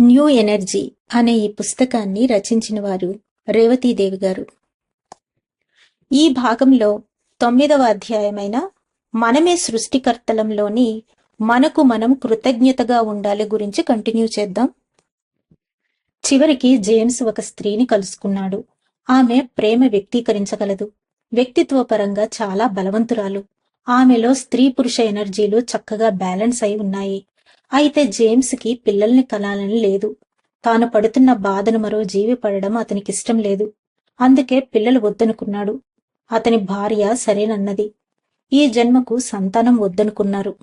New energy అనే ఈ పుస్తకాన్ని రచించిన వారు రేవతీదేవి గారు. ఈ భాగంలో తొమ్మిదవ అధ్యాయమైన మనమే సృష్టికర్తలంలోని మనకు మనం కృతజ్ఞతగా ఉండాలి గురించి కంటిన్యూ చేద్దాం. చివరికి జేమ్స్ ఒక స్త్రీని కలుసుకున్నాడు. ఆమె ప్రేమ వ్యక్తీకరించగలదు. వ్యక్తిత్వపరంగా చాలా బలవంతురాలు. ఆమెలో స్త్రీ పురుష ఎనర్జీలు చక్కగా బ్యాలెన్స్ అయి ఉన్నాయి. అయితే జేమ్స్కి పిల్లల్ని కనాలని లేదు. తాను పడుతున్న బాధను మరో జీవి పడడం అతనికి ఇష్టం లేదు. అందుకే పిల్లలు వద్దనుకున్నాడు. అతని భార్య సరేనన్నది. ఈ జన్మకు సంతానం వద్దనుకున్నారు.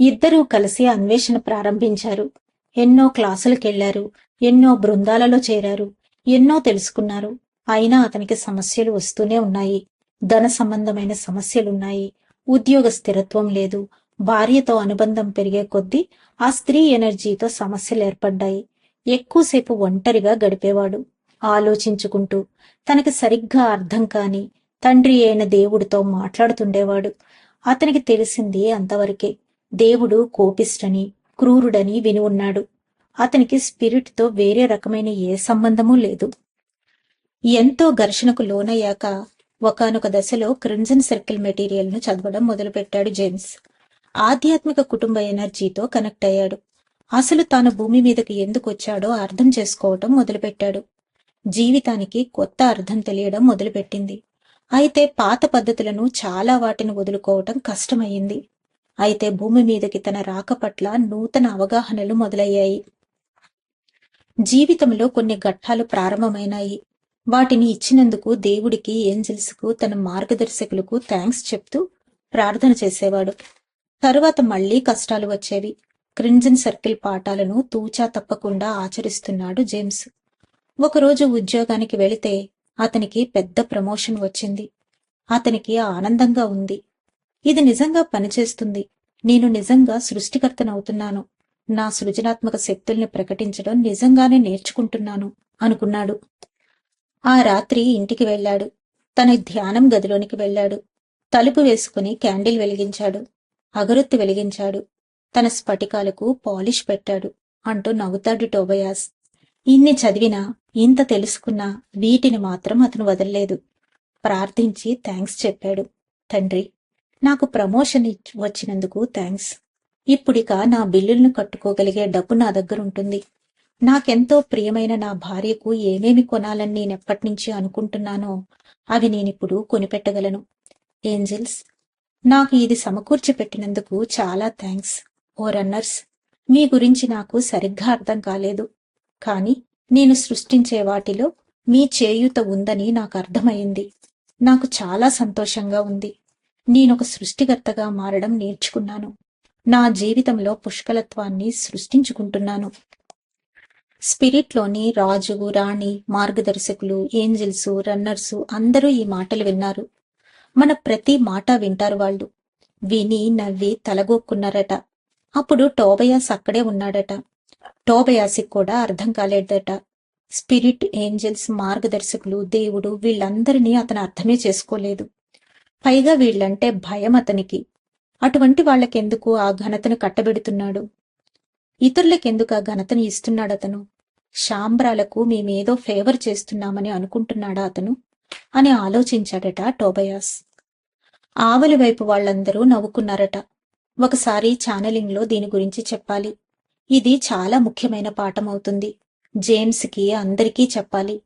ఇద్దరూ కలిసి అన్వేషణ ప్రారంభించారు. ఎన్నో క్లాసులకెళ్ళారు. ఎన్నో బృందాలలో చేరారు. ఎన్నో తెలుసుకున్నారు. అయినా అతనికి సమస్యలు వస్తూనే ఉన్నాయి. ధన సంబంధమైన సమస్యలున్నాయి. ఉద్యోగ స్థిరత్వం లేదు. భార్యతో అనుబంధం పెరిగే కొద్దీ ఆ స్త్రీ ఎనర్జీతో సమస్యలు ఏర్పడ్డాయి. ఎక్కువసేపు ఒంటరిగా గడిపేవాడు. ఆలోచించుకుంటూ తనకి సరిగ్గా అర్థం కాని తండ్రి అయిన దేవుడితో మాట్లాడుతుండేవాడు. అతనికి తెలిసింది అంతవరకే. దేవుడు కోపిష్టని క్రూరుడని విని ఉన్నాడు. అతనికి స్పిరిట్తో వేరే రకమైన ఏ సంబంధమూ లేదు. ఎంతో ఘర్షణకు లోనయ్యాక ఒకానొక దశలో క్రిమ్జన్ సర్కిల్ మెటీరియల్ను చదవడం మొదలుపెట్టాడు జేమ్స్. ఆధ్యాత్మిక కుటుంబ ఎనర్జీతో కనెక్ట్ అయ్యాడు. అసలు తాను భూమి మీదకి ఎందుకు వచ్చాడో అర్థం చేసుకోవటం మొదలుపెట్టాడు. జీవితానికి కొత్త అర్థం తెలియడం మొదలుపెట్టింది. అయితే పాత పద్ధతులను చాలా వాటిని వదులుకోవటం కష్టమయ్యింది. అయితే భూమి మీదకి తన రాక పట్ల నూతన అవగాహనలు మొదలయ్యాయి. జీవితంలో కొన్ని ఘట్టాలు ప్రారంభమైనాయి. వాటిని ఇచ్చినందుకు దేవుడికి ఏంజిల్స్కు తన మార్గదర్శకులకు థ్యాంక్స్ చెప్తూ ప్రార్థన చేసేవాడు. తరువాత మళ్ళీ కష్టాలు వచ్చేవి. క్రింజన్ సర్కిల్ పాఠాలను తూచా తప్పకుండా ఆచరిస్తున్నాడు జేమ్స్. ఒకరోజు ఉద్యోగానికి వెళితే అతనికి పెద్ద ప్రమోషన్ వచ్చింది. అతనికి ఆనందంగా ఉంది. ఇది నిజంగా పనిచేస్తుంది. నేను నిజంగా సృష్టికర్తనవుతున్నాను. నా సృజనాత్మక శక్తుల్ని ప్రకటించడం నిజంగానే నేర్చుకుంటున్నాను అనుకున్నాడు. ఆ రాత్రి ఇంటికి వెళ్ళాడు. తన ధ్యానం గదిలోనికి వెళ్ళాడు. తలుపు వేసుకుని క్యాండిల్ వెలిగించాడు. అగరొత్తి వెలిగించాడు. తన స్ఫటికాలకు పాలిష్ పెట్టాడు. అంటూ నవ్వుతాడు టోబయాస్. ఇన్ని చదివినా ఇంత తెలుసుకున్నా వీటిని మాత్రం అతను వదల్లేదు. ప్రార్థించి థ్యాంక్స్ చెప్పాడు. తండ్రి నాకు ప్రమోషన్ వచ్చినందుకు థ్యాంక్స్ ఇప్పుడిక నా బిల్లులను కట్టుకోగలిగే డబ్బు నా దగ్గర ఉంటుంది. నాకెంతో ప్రియమైన నా భార్యకు ఏమేమి కొనాలని నేనెప్పటినుంచి అనుకుంటున్నానో అవి నేనిప్పుడు కొనిపెట్టగలను. ఏంజిల్స్ నాకు ఇది సమకూర్చి పెట్టినందుకు చాలా థ్యాంక్స్ ఓ రన్నర్స్. మీ గురించి నాకు సరిగ్గా అర్థం కాలేదు. కానీ నేను సృష్టించే వాటిలో మీ చేయూత ఉందని నాకు అర్థమైంది నాకు చాలా సంతోషంగా ఉంది. నేనొక సృష్టికర్తగా మారడం నేర్చుకున్నాను. నా జీవితంలో పుష్కలత్వాన్ని సృష్టించుకుంటున్నాను. స్పిరిట్లోని రాజు రాణి మార్గదర్శకులు ఏంజిల్స్ రన్నర్స్ అందరూ ఈ మాటలు విన్నారు. మన ప్రతి మాట వింటారు వాళ్ళు. విని నవ్వి తలగొక్కున్నారట. అప్పుడు టోబయాస్ అక్కడే ఉన్నాడట. టోబయాసికి కూడా అర్థం కాలేదట. స్పిరిట్ ఏంజల్స్ మార్గదర్శకులు దేవుడు వీళ్ళందరినీ అతను అర్థమే చేసుకోలేదు. పైగా వీళ్ళంటే భయం అతనికి. అటువంటి వాళ్ళకెందుకు ఆ ఘనతను కట్టబెడుతున్నాడు? ఇతరులకెందుకు ఆ ఘనతను ఇస్తున్నాడు అతను శాంబ్రాలకు మేమేదో ఫేవర్ చేస్తున్నామని అనుకుంటున్నాడా అతను? అని ఆలోచించాడట టోబయాస్. ఆవలి వైపు వాళ్ళందరూ నవ్వుకున్నారట. ఒకసారి ఛానలింగ్లో దీని గురించి చెప్పాలి. ఇది చాలా ముఖ్యమైన పాఠం అవుతుంది. జేమ్స్కి అందరికీ చెప్పాలి.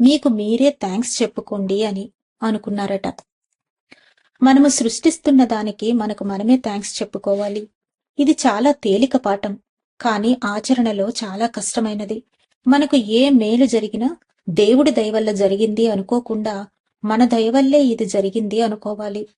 మీకు మీరే థ్యాంక్స్ చెప్పుకోండి అని అనుకున్నారట. మనము సృష్టిస్తున్న దానికి మనకు మనమే థ్యాంక్స్ చెప్పుకోవాలి. ఇది చాలా తేలిక పాఠం కానీ ఆచరణలో చాలా కష్టమైనది. మనకు ఏ మేలు జరిగినా దేవుడి దయవల్ల జరిగింది అనుకోకుండా మన దయవల్లే ఇది జరిగింది అనుకోవాలి.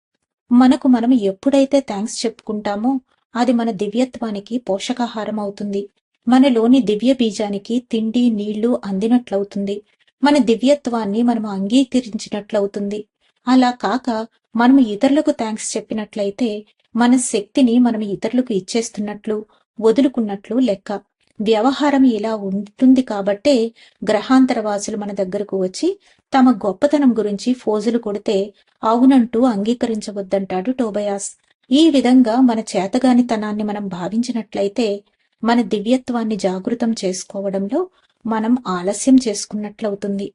మనకు మనం ఎప్పుడైతే థ్యాంక్స్ చెప్పుకుంటామో అది మన దివ్యత్వానికి పోషకాహారం అవుతుంది మనలోని దివ్య బీజానికి తిండి నీళ్ళు అందినట్లవుతుంది. మన దివ్యత్వాన్ని మనం అంగీకరించినట్లవుతుంది. అలా కాక మనం ఇతరులకు థ్యాంక్స్ చెప్పినట్లయితే మన శక్తిని మనం ఇతరులకు ఇచ్చేస్తున్నట్లు వదులుకున్నట్లు లెక్క. వ్యవహారం ఇలా ఉంటుంది కాబట్టే గ్రహాంతరవాసులు మన దగ్గరకు వచ్చి తమ గొప్పతనం గురించి ఫోజులు కొడితే అవునంటూ అంగీకరించవద్దంటాడు టోబయాస్. ఈ విధంగా మన చేతగానితనాన్ని మనం భావించినట్లయితే మన దివ్యత్వాన్ని జాగృతం చేసుకోవడంలో మనం ఆలస్యం చేసుకున్నట్లవుతుంది.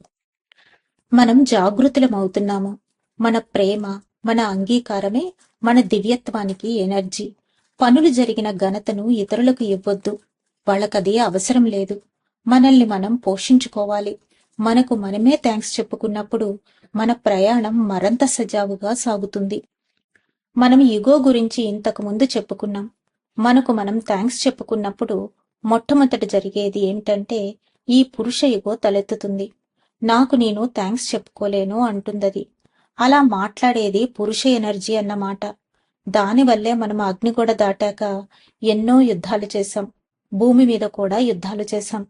మనం జాగృతులం అవుతున్నాము మన ప్రేమ మన అంగీకారమే మన దివ్యత్వానికి ఎనర్జీ. పనులు జరిగిన ఘనతను ఇతరులకు ఇవ్వొద్దు. వాళ్ళకది అవసరం లేదు. మనల్ని మనం పోషించుకోవాలి. మనకు మనమే థ్యాంక్స్ చెప్పుకున్నప్పుడు మన ప్రయాణం మరంత సజావుగా సాగుతుంది. మనం ఇగో గురించి ఇంతకు ముందు చెప్పుకున్నాం. మనకు మనం థ్యాంక్స్ చెప్పుకున్నప్పుడు మొట్టమొదట జరిగేది ఏమిటంటే ఈ పురుష ఇగో తలెత్తుతుంది. నాకు నేను థ్యాంక్స్ చెప్పుకోలేను అంటుందది. అలా మాట్లాడేది పురుష ఎనర్జీ అన్నమాట. దానివల్లే మనం అగ్నిగొడ దాటాక ఎన్నో యుద్ధాలు చేశాం. భూమి మీద కూడా యుద్ధాలు చేశాం.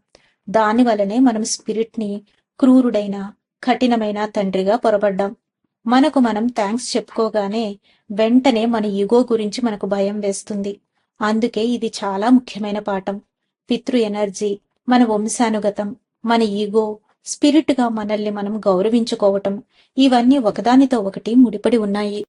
దాని వలనే మనం స్పిరిట్ని క్రూరుడైన కఠినమైన తండ్రిగా పొరబడ్డాం. మనకు మనం థ్యాంక్స్ చెప్పుకోగానే వెంటనే మన ఈగో గురించి మనకు భయం వేస్తుంది. అందుకే ఇది చాలా ముఖ్యమైన పాఠం. పితృ ఎనర్జీ మన వంశానుగతం మన ఈగో స్పిరిట్గా మనల్ని మనం గౌరవించుకోవటం ఇవన్నీ ఒకదానితో ఒకటి ముడిపడి ఉన్నాయి.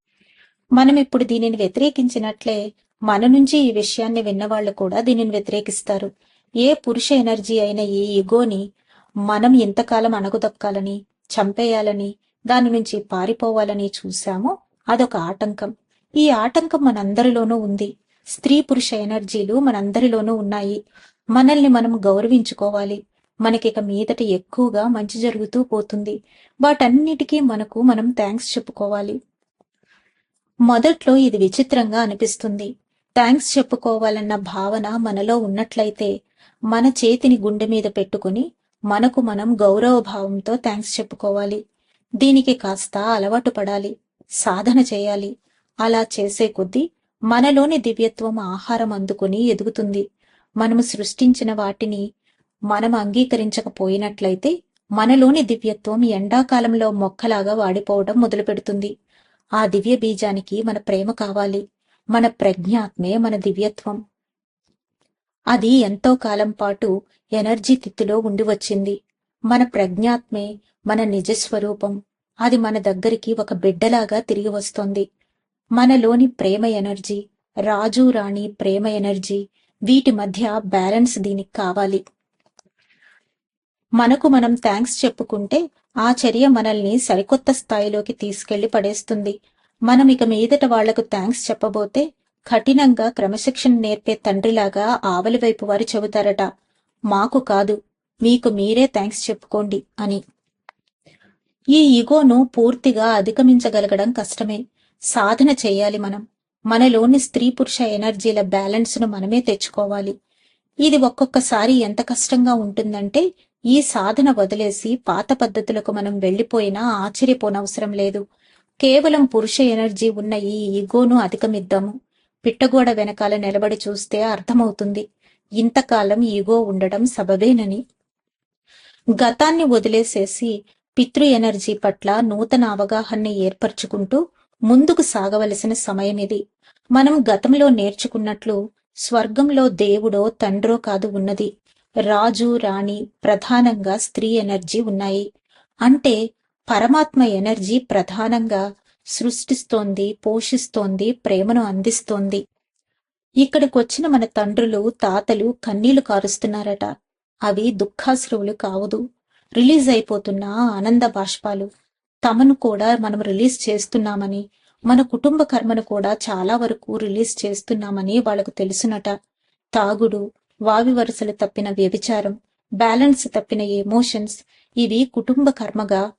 మనం ఇప్పుడు దీనిని వ్యతిరేకించినట్లే మన నుంచి ఈ విషయాన్ని విన్నవాళ్ళు కూడా దీనిని వ్యతిరేకిస్తారు. ఏ పురుష ఎనర్జీ అయిన ఈ ఇగోని మనం ఎంతకాలం అణగుదొక్కాలని చంపేయాలని దాని నుంచి పారిపోవాలని చూశామో అదొక ఆటంకం. ఈ ఆటంకం మనందరిలోనూ ఉంది. స్త్రీ పురుష ఎనర్జీలు మనందరిలోనూ ఉన్నాయి. మనల్ని మనం గౌరవించుకోవాలి. మనకిక మీదట ఎక్కువగా మంచి జరుగుతూ పోతుంది. వాటన్నిటికీ మనకు మనం థ్యాంక్స్ చెప్పుకోవాలి. మొదట్లో ఇది విచిత్రంగా అనిపిస్తుంది. థ్యాంక్స్ చెప్పుకోవాలన్న భావన మనలో ఉన్నట్లయితే మన చేతిని గుండె మీద పెట్టుకుని మనకు మనం గౌరవ భావంతో థ్యాంక్స్ చెప్పుకోవాలి. దీనికి కాస్త అలవాటు పడాలి సాధన చేయాలి. అలా చేసే కొద్దీ మనలోని దివ్యత్వం ఆహారం అందుకుని ఎదుగుతుంది. మనము సృష్టించిన వాటిని మనం అంగీకరించకపోయినట్లయితే మనలోని దివ్యత్వం ఎండాకాలంలో మొక్కలాగా వాడిపోవడం మొదలుపెడుతుంది. ఆ దివ్య బీజానికి మన ప్రేమ కావాలి. మన ప్రజ్ఞాత్మే మన దివ్యత్వం. అది ఎంతో కాలం పాటు ఎనర్జీ తిత్తులో ఉండి వచ్చింది. మన ప్రజ్ఞాత్మే మన నిజస్వరూపం. అది మన దగ్గరికి ఒక బిడ్డలాగా తిరిగి వస్తోంది. మనలోని ప్రేమ ఎనర్జీ రాజు రాణి ప్రేమ ఎనర్జీ వీటి మధ్య బ్యాలెన్స్ దీనికి కావాలి. మనకు మనం థ్యాంక్స్ చెప్పుకుంటే ఆ చర్య మనల్ని సరికొత్త స్థాయిలోకి తీసుకెళ్ళి పడేస్తుంది. మనం ఇక మీదట వాళ్ళకు థ్యాంక్స్ చెప్పబోతే కఠినంగా క్రమశిక్షణ నేర్పే తండ్రిలాగా ఆవలి వైపు వారు చెబుతారట. మాకు కాదు మీకు మీరే థ్యాంక్స్ చెప్పుకోండి అని. ఈ ఇగోను పూర్తిగా అధిగమించగలగడం కష్టమే. సాధన చేయాలి మనం. మనలోని స్త్రీ పురుష ఎనర్జీల బ్యాలెన్స్ను మనమే తెచ్చుకోవాలి. ఇది ఒక్కొక్కసారి ఎంత కష్టంగా ఉంటుందంటే ఈ సాధన వదిలేసి పాత పద్ధతులకు మనం వెళ్ళిపోయినా ఆశ్చర్యపోనవసరం లేదు. కేవలం పురుష ఎనర్జీ ఉన్న ఈ ఈగోను అధిగమిద్దాము. పిట్టగోడ వెనకాల నిలబడి చూస్తే అర్థమవుతుంది. ఇంతకాలం ఈగో ఉండడం సబబేనని. గతాన్ని వదిలేసేసి పితృ ఎనర్జీ పట్ల నూతన అవగాహన్ని ఏర్పరచుకుంటూ ముందుకు సాగవలసిన సమయం ఇది. మనం గతంలో నేర్చుకున్నట్లు స్వర్గంలో దేవుడో తండ్రో కాదు ఉన్నది. రాజు రాణి ప్రధానంగా స్త్రీ ఎనర్జీ ఉన్నాయి. అంటే పరమాత్మ ఎనర్జీ ప్రధానంగా సృష్టిస్తోంది పోషిస్తోంది ప్రేమను అందిస్తోంది. ఇక్కడికొచ్చిన మన తండ్రులు తాతలు కన్నీళ్ళు కారుస్తున్నారట. అవి దుఃఖాశ్రువులు కావదు. రిలీజ్ అయిపోతున్న ఆనంద బాష్పాలు తమను కూడా మనం రిలీజ్ చేస్తున్నామని మన కుటుంబ కర్మను కూడా చాలా వరకు రిలీజ్ చేస్తున్నామని వాళ్ళకు తెలుసునట. తాగుడు వావి వరుసలు తప్పిన వ్యభిచారం బ్యాలెన్స్ తప్పిన ఎమోషన్స్ ఇవి కుటుంబ కర్మగా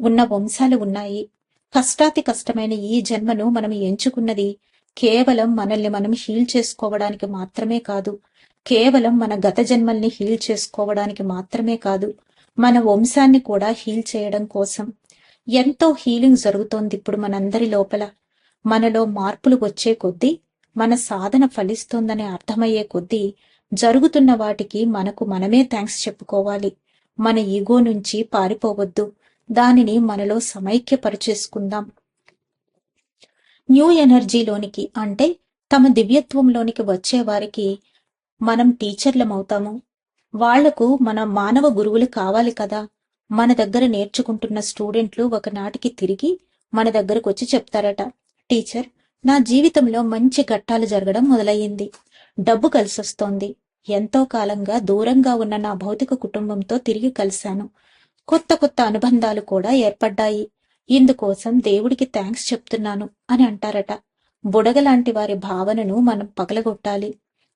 ఉన్న వంశాలు ఉన్నాయి. కష్టాతి కష్టమైన ఈ జన్మను మనం ఎంచుకున్నది కేవలం మనల్ని మనం హీల్ చేసుకోవడానికి మాత్రమే కాదు. కేవలం మన గత జన్మల్ని హీల్ చేసుకోవడానికి మాత్రమే కాదు మన వంశాన్ని కూడా హీల్ చేయడం కోసం. ఎంతో హీలింగ్ జరుగుతోంది ఇప్పుడు మనందరి లోపల. మనలో మార్పులు వచ్చే కొద్దీ మన సాధన ఫలిస్తుందని అర్థమయ్యే కొద్దీ జరుగుతున్న వాటికి మనకు మనమే థ్యాంక్స్ చెప్పుకోవాలి. మన ఈగో నుంచి పారిపోవద్దు. దానిని మనలో సమైక్యపరిచేసుకుందాం. న్యూ ఎనర్జీలోనికి అంటే తమ దివ్యత్వంలోనికి వచ్చే వారికి మనం టీచర్లమవుతాము. వాళ్ళకు మన మానవ గురువులు కావాలి కదా. మన దగ్గర నేర్చుకుంటున్న స్టూడెంట్లు ఒకనాటికి తిరిగి మన దగ్గరకు వచ్చి చెప్తారట. టీచర్ నా జీవితంలో మంచి ఘట్టాలు జరగడం మొదలయ్యింది. డబ్బు కలిసొస్తోంది. ఎంతో కాలంగా దూరంగా ఉన్న నా భౌతిక కుటుంబంతో తిరిగి కలిశాను. కొత్త కొత్త అనుబంధాలు కూడా ఏర్పడ్డాయి. ఇందుకోసం దేవుడికి థ్యాంక్స్ చెప్తున్నాను అని అంటారట. బుడగలాంటి వారి భావనను మనం పగలగొట్టాలి.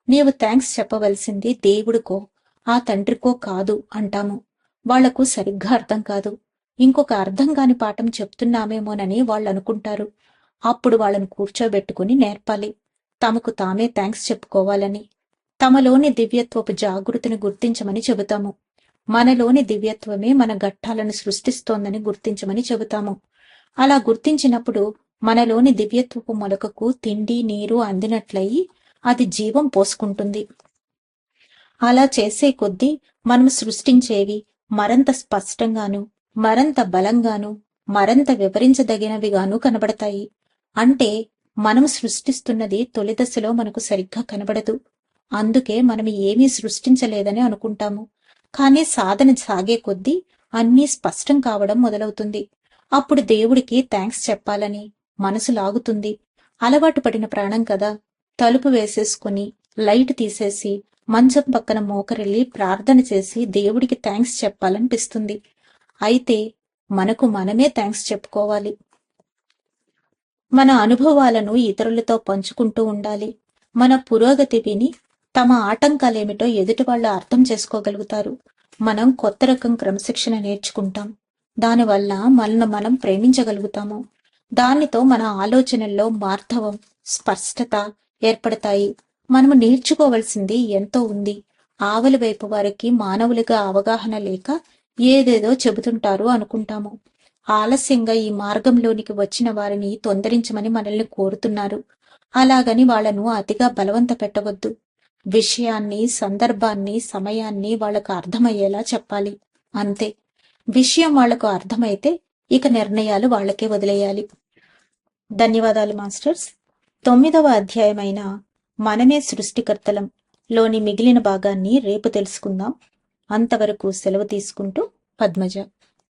నీవు థ్యాంక్స్ చెప్పవలసింది దేవుడికో ఆ తండ్రికో కాదు అంటాము. వాళ్ళకు సరిగ్గా అర్థం కాదు. ఇంకొక అర్థం కాని పాఠం చెప్తున్నామేమోనని వాళ్ళు అనుకుంటారు. అప్పుడు వాళ్ళను కూర్చోబెట్టుకుని నేర్పాలి. తమకు తామే థ్యాంక్స్ చెప్పుకోవాలని. తమలోని దివ్యత్వపు జాగృతిని గుర్తించమని చెబుతాము. మనలోని దివ్యత్వమే మన ఘట్టాలను సృష్టిస్తోందని గుర్తించమని చెబుతాము. అలా గుర్తించినప్పుడు మనలోని దివ్యత్వపు మొలకకు తిండి నీరు అందినట్లయి అది జీవం పోసుకుంటుంది. అలా చేసే కొద్దీ మనం సృష్టించేవి మరింత స్పష్టంగాను మరింత బలంగాను మరింత వివరించదగినవిగాను కనబడతాయి. అంటే మనం సృష్టిస్తున్నది తొలి దశలో మనకు సరిగ్గా కనబడదు. అందుకే మనం ఏమీ సృష్టించలేదని అనుకుంటాము. కానీ సాధన సాగే కొద్దీ అన్నీ స్పష్టం కావడం మొదలవుతుంది. అప్పుడు దేవుడికి థ్యాంక్స్ చెప్పాలని మనసు లాగుతుంది. అలవాటు పడిన ప్రాణం కదా. తలుపు వేసేసుకుని లైట్ తీసేసి మంచం పక్కన మోకరెళ్ళి ప్రార్థన చేసి దేవుడికి థ్యాంక్స్ చెప్పాలనిపిస్తుంది. అయితే మనకు మనమే థ్యాంక్స్ చెప్పుకోవాలి. మన అనుభవాలను ఇతరులతో పంచుకుంటూ ఉండాలి. మన పురోగతి విని తమ ఆటంకాలేమిటో ఎదుటి వాళ్ళు అర్థం చేసుకోగలుగుతారు. మనం కొత్త రకం క్రమశిక్షణ నేర్చుకుంటాం. దానివల్ల మనల్ని మనం ప్రేమించగలుగుతాము. దానితో మన ఆలోచనల్లో మార్ధవం స్పష్టత ఏర్పడతాయి. మనము నేర్చుకోవలసింది ఎంతో ఉంది. ఆవలి వైపు వారికి మానవులుగా అవగాహన లేక ఏదేదో చెబుతుంటారు అనుకుంటాము. ఆలస్యంగా ఈ మార్గంలోనికి వచ్చిన వారిని తొందరించమని మనల్ని కోరుతున్నారు. అలాగని వాళ్ళను అతిగా బలవంత పెట్టవద్దు విషయాన్ని సందర్భాన్ని సమయాన్ని వాళ్ళకు అర్థమయ్యేలా చెప్పాలి. అంతే. విషయం వాళ్ళకు అర్థమైతే ఇక నిర్ణయాలు వాళ్ళకే వదిలేయాలి. ధన్యవాదాలు మాస్టర్స్. తొమ్మిదవ అధ్యాయమైన మనమే సృష్టికర్తలం లోని మిగిలిన భాగాన్ని రేపు తెలుసుకుందాం. అంతవరకు సెలవు తీసుకుంటూ పద్మజ.